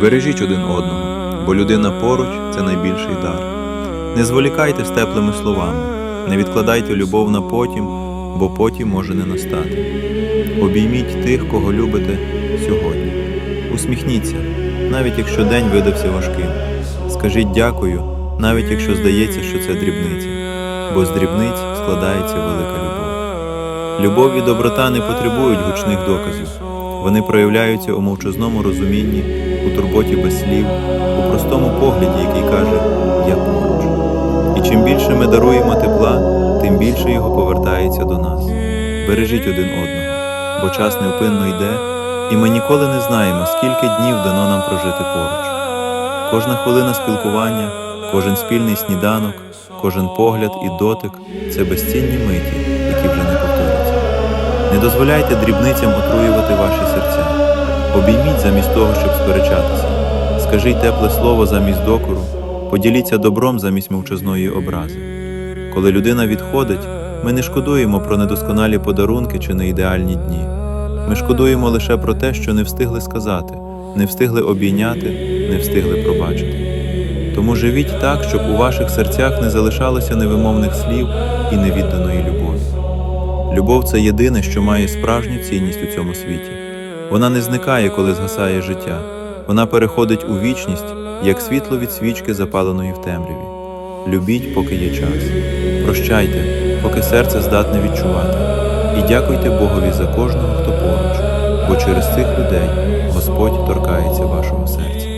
Бережіть один одного, бо людина поруч це найбільший дар. Не зволікайте з теплими словами, не відкладайте любов на потім, бо потім може не настати. Обійміть тих, кого любите сьогодні. Усміхніться, навіть якщо день видався важким. Скажіть дякую, навіть якщо здається, що це дрібниця, бо з дрібниць складається велика любов. Любов і доброта не потребують гучних доказів. Вони проявляються у мовчазному розумінні, у турботі без слів, у простому погляді, який каже Я поруч. І чим більше ми даруємо тепла, тим більше його повертається до нас. Бережіть один одного, бо час невпинно йде, і ми ніколи не знаємо, скільки днів дано нам прожити поруч. Кожна хвилина спілкування, кожен спільний сніданок, кожен погляд і дотик це безцінні миті, які вже не. Не дозволяйте дрібницям отруювати ваші серця. Обійміть замість того, щоб сперечатися. Скажіть тепле слово замість докору, поділіться добром замість мовчазної образи. Коли людина відходить, ми не шкодуємо про недосконалі подарунки чи неідеальні дні. Ми шкодуємо лише про те, що не встигли сказати, не встигли обійняти, не встигли пробачити. Тому живіть так, щоб у ваших серцях не залишалося невимовних слів і невідданої любові. Любов це єдине, що має справжню цінність у цьому світі. Вона не зникає, коли згасає життя. Вона переходить у вічність, як світло від свічки, запаленої в темряві. Любіть, поки є час. Прощайте, поки серце здатне відчувати. І дякуйте Богові за кожного, хто поруч, бо через цих людей Господь торкається вашого серця.